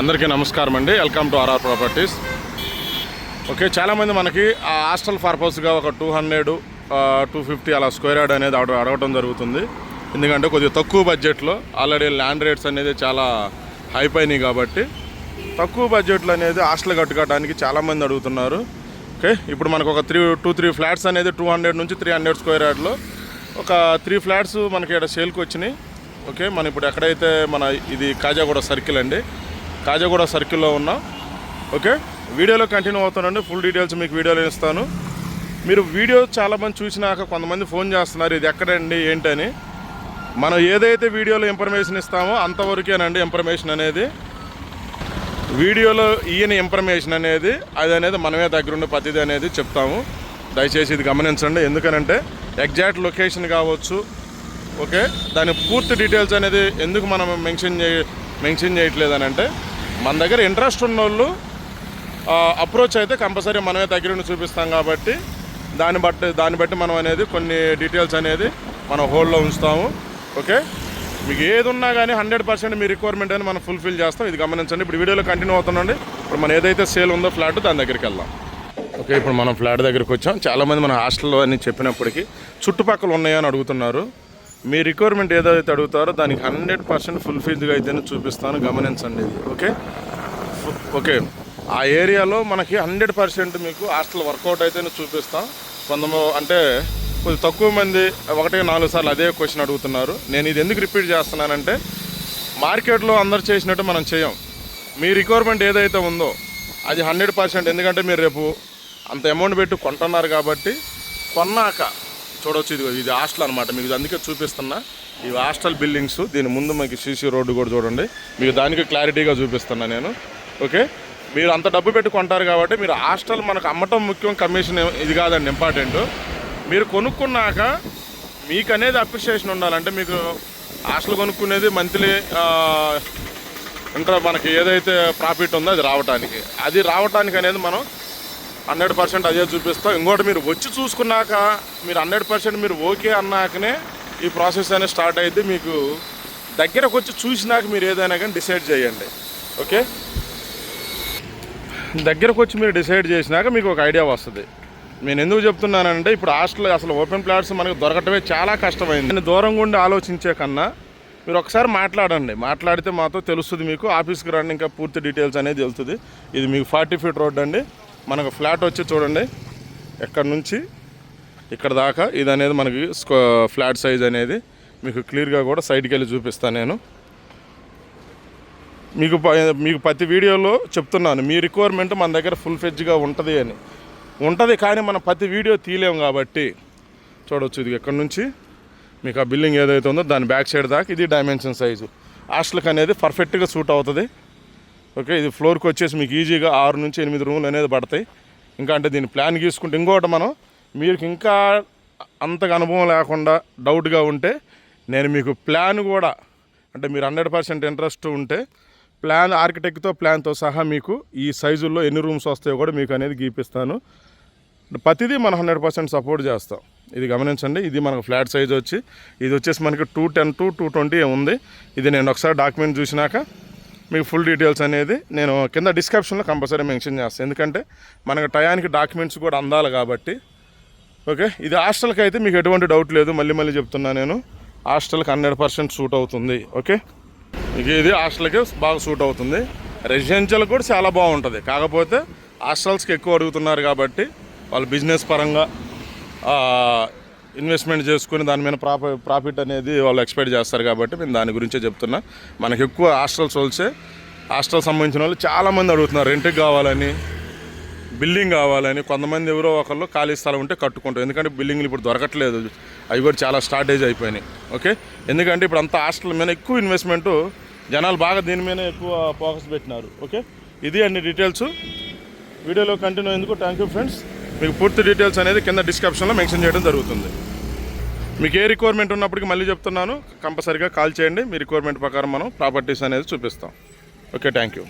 అందరికీ నమస్కారం అండి. Welcome to R R properties. Okay చాలామంది మనకి ఆ హాస్టల్ పర్పస్గా ఒక టూ హండ్రెడ్ టూ ఫిఫ్టీ అలా స్క్వేర్ యార్డ్ అనేది అడగ అడగటం జరుగుతుంది. ఎందుకంటే కొద్దిగా తక్కువ బడ్జెట్లో ఆల్రెడీ ల్యాండ్ రేట్స్ అనేది చాలా హైప్ కాబట్టి తక్కువ బడ్జెట్లో అనేది హాస్టల్ కట్టుకోవడానికి చాలామంది అడుగుతున్నారు. ఓకే ఇప్పుడు మనకు ఒక త్రీ టూ త్రీ ఫ్లాట్స్ అనేది టూ హండ్రెడ్ నుంచి త్రీ హండ్రెడ్ స్క్వేర్ యార్డ్లో ఒక త్రీ ఫ్లాట్స్ మనకి ఇక్కడ సేల్కి వచ్చినాయి. ఓకే మనం ఇప్పుడు ఎక్కడైతే మన ఇది కాజాగూడ సర్కిల్ అండి కాజాగూడ సర్కిల్లో ఉన్నాం. ఓకే? వీడియోలో కంటిన్యూ అవుతానండి. ఫుల్ డీటెయిల్స్ మీకు వీడియోలో ఇస్తాను. మీరు వీడియో చాలామంది చూసినాక కొంతమంది ఫోన్ చేస్తున్నారు ఇది ఎక్కడండి? ఏంటని? మనం ఏదైతే వీడియోలో ఇన్ఫర్మేషన్ ఇస్తామో అంతవరకేనండి ఇన్ఫర్మేషన్ అనేది. వీడియోలో ఈయన ఇన్ఫర్మేషన్ అనేది అది అనేది మనమే దగ్గరుండి పద్ధతి అనేది చెప్తాము. దయచేసి ఇది గమనించండి. ఎందుకనంటే ఎగ్జాక్ట్ లొకేషన్ కావచ్చు ఓకే? దాని పూర్తి డీటెయిల్స్ అనేది ఎందుకు మనం మెన్షన్ చేయ మెన్షన్ చేయట్లేదు అని అంటే మన దగ్గర ఇంట్రెస్ట్ ఉన్న వాళ్ళు అప్రోచ్ అయితే కంపల్సరీ మనమే దగ్గరుండి చూపిస్తాం కాబట్టి దాన్ని బట్టి దాన్ని బట్టి మనం అనేది కొన్ని డీటెయిల్స్ అనేది మనం హోల్డ్లో ఉంచుతాము. ఓకే మీకు ఏది ఉన్నా కానీ హండ్రెడ్ పర్సెంట్ మీ రిక్వైర్మెంట్ అని మనం ఫుల్ఫిల్ చేస్తాం. ఇది గమనించండి. ఇప్పుడు వీడియోలో కంటిన్యూ అవుతుండండి ఇప్పుడు మనం ఏదైతే సేల్ ఉందో ఫ్లాట్ దాని దగ్గరికి వెళ్దాం. ఓకే ఇప్పుడు మనం ఫ్లాట్ దగ్గరికి వచ్చాం. చాలామంది మన హాస్టల్లో అని చెప్పినప్పటికీ చుట్టుపక్కల ఉన్నాయని అడుగుతున్నారు. మీ రిక్వైర్మెంట్ ఏదైతే అడుగుతారో దానికి హండ్రెడ్ పర్సెంట్ ఫుల్ఫిల్డ్గా అయితేనే చూపిస్తాను. గమనించండి ఇది. ఓకే ఓకే ఆ ఏరియాలో మనకి హండ్రెడ్ పర్సెంట్ మీకు హాస్టల్ వర్కౌట్ అయితేనే చూపిస్తాం. కొంతమంది అంటే కొద్ది తక్కువ మంది ఒకటి నాలుగు సార్లు అదే క్వశ్చన్ అడుగుతున్నారు. నేను ఇది ఎందుకు రిపీట్ చేస్తున్నానంటే మార్కెట్లో అందరు చేసినట్టు మనం చేయం. మీ రిక్వైర్మెంట్ ఏదైతే ఉందో అది హండ్రెడ్ పర్సెంట్ ఎందుకంటే మీరు రేపు అంత అమౌంట్ పెట్టి కొంటున్నారు కాబట్టి కొన్నాక చూడొచ్చు. ఇది ఇది హాస్టల్ అనమాట మీకు ఇది అందుకే చూపిస్తున్నా. ఇవి హాస్టల్ బిల్డింగ్స్. దీని ముందు మీకు సీసీ రోడ్డు కూడా చూడండి. మీకు దానికి క్లారిటీగా చూపిస్తున్నా నేను. ఓకే? మీరు అంత డబ్బు పెట్టి కొంటారు కాబట్టి మీరు హాస్టల్ మనకు అమ్మటం ముఖ్యం కమిషన్ ఇది కాదండి ఇంపార్టెంట్. మీరు కొనుక్కున్నాక మీకు అనేది అప్రిషియేషన్ ఉండాలంటే మీకు హాస్టల్ కొనుక్కునేది మంత్లీ ఇంటర్ మనకి ఏదైతే ప్రాఫిట్ ఉందో అది రావటానికి. అది రావడానికి అనేది మనం హండ్రెడ్ పర్సెంట్ అదే చూపిస్తాం. ఇంకోటి మీరు వచ్చి చూసుకున్నాక మీరు హండ్రెడ్ పర్సెంట్ మీరు ఓకే అన్నాకనే ఈ ప్రాసెస్ అనేది స్టార్ట్ అయితే మీకు దగ్గరకు వచ్చి చూసినాక మీరు ఏదైనా కానీ డిసైడ్ చేయండి. ఓకే? దగ్గరకు వచ్చి మీరు డిసైడ్ చేసినాక మీకు ఒక ఐడియా వస్తుంది. నేను ఎందుకు చెప్తున్నానంటే ఇప్పుడు హాస్టల్ అసలు ఓపెన్ ప్లాట్స్ మనకు దొరకటమే చాలా కష్టమైంది. నేను దూరంగా ఉండి ఆలోచించే కన్నా మీరు ఒకసారి మాట్లాడండి. మాట్లాడితే మాతో తెలుస్తుంది మీకు. ఆఫీస్కి రండి ఇంకా పూర్తి డీటెయిల్స్ అనేది తెలుస్తుంది. ఇది మీకు ఫార్టీ ఫీట్ రోడ్ అండి. మనకు ఫ్లాట్ వచ్చి చూడండి. ఎక్కడి నుంచి ఇక్కడ దాకా ఇది అనేది మనకి ఫ్లాట్ సైజ్ అనేది మీకు క్లియర్గా కూడా సైడ్కి వెళ్ళి చూపిస్తాను నేను. మీకు ప- మీకు ప్రతి వీడియోలో చెప్తున్నాను మీ రిక్వైర్మెంట్ మన దగ్గర ఫుల్ ఫెడ్జ్గా ఉంటుంది అని. ఉంటుంది కానీ మనం ప్రతి వీడియో తీయలేము కాబట్టి. చూడవచ్చు ఇది ఎక్కడి నుంచి. మీకు ఆ బిల్డింగ్ ఏదైతే ఉందో దాని బ్యాక్ సైడ్ దాకా ఇది డైమెన్షన్ సైజు హాస్టల్కి అనేది పర్ఫెక్ట్గా సూట్ అవుతుంది. ఓకే ఇది ఫ్లోర్కి వచ్చేసి మీకు ఈజీగా ఆరు నుంచి ఎనిమిది రూములు అనేది పడతాయి. ఇంకా అంటే దీని ప్లాన్ గీసుకుంటే ఇంకోటి మనం మీకు ఇంకా అంతగా అనుభవం లేకుండా డౌట్గా ఉంటే నేను మీకు ప్లాన్ కూడా అంటే మీరు హండ్రెడ్ పర్సెంట్ ఇంట్రెస్ట్ ఉంటే ప్లాన్ ఆర్కిటెక్ట్తో ప్లాన్తో సహా మీకు ఈ సైజుల్లో ఎన్ని రూమ్స్ వస్తాయో కూడా మీకు అనేది గీపిస్తాను. ప్రతిదీ మనం హండ్రెడ్ పర్సెంట్ సపోర్ట్ చేస్తాం. ఇది గమనించండి ఇది మనకు ఫ్లాట్ సైజ్ వచ్చి ఇది వచ్చేసి మనకి two ten to two twenty ఉంది. ఇది నేను ఒకసారి డాక్యుమెంట్ చూసినాక మీకు ఫుల్ డీటెయిల్స్ అనేది నేను కింద డిస్క్రిప్షన్లో కంపల్సరీ మెన్షన్ చేస్తాను. ఎందుకంటే మనకు టయానికి డాక్యుమెంట్స్ కూడా అందాలి కాబట్టి. ఓకే ఇది హాస్టల్కి అయితే మీకు ఎటువంటి డౌట్ లేదు. మళ్ళీ మళ్ళీ చెప్తున్నా నేను. హాస్టల్కి హండ్రెడ్ పర్సెంట్ సూట్ అవుతుంది. ఓకే ఇక ఇది హాస్టల్కి బాగా సూట్ అవుతుంది. రెసిడెన్షియల్ కూడా చాలా బాగుంటుంది. కాకపోతే హాస్టల్స్కి ఎక్కువ అడుగుతున్నారు కాబట్టి వాళ్ళు బిజినెస్ పరంగా ఇన్వెస్ట్మెంట్ చేసుకుని దాని మీద ప్రాఫి ప్రాఫిట్ అనేది వాళ్ళు ఎక్స్పెక్ట్ చేస్తారు కాబట్టి మేము దాని గురించే చెప్తున్నా. మనకి ఎక్కువ హాస్టల్స్ వల్సే హాస్టల్ సంబంధించిన వాళ్ళు చాలామంది అడుగుతున్నారు రెంట్కి కావాలని బిల్డింగ్ కావాలని. కొంతమంది ఎవరో ఒకళ్ళు ఖాళీ స్థలం ఉంటే కట్టుకుంటారు. ఎందుకంటే బిల్డింగ్లు ఇప్పుడు దొరకట్లేదు. అవి కూడా చాలా స్టార్టేజ్ అయిపోయినాయి. ఓకే? ఎందుకంటే ఇప్పుడు అంతా హాస్టల్ మీద ఎక్కువ ఇన్వెస్ట్మెంట్ జనాలు బాగా దీని మీద ఎక్కువ ఫోకస్ పెట్టినారు. ఓకే? ఇది అన్ని డీటెయిల్స్. వీడియోలో కంటిన్యూ ఎందుకు థ్యాంక్ యూ ఫ్రెండ్స్. మీకు పూర్తి డీటెయిల్స్ అనేది కింద డిస్క్రిప్షన్లో మెన్షన్ చేయడం జరుగుతుంది. మీకు ఏ రిక్వైర్మెంట్ ఉన్నప్పటికీ మళ్ళీ చెప్తున్నాను కంపల్సరీగా కాల్ చేయండి. మీ రిక్వైర్మెంట్ ప్రకారం మనం ప్రాపర్టీస్ అనేది చూపిస్తాం. Okay thank you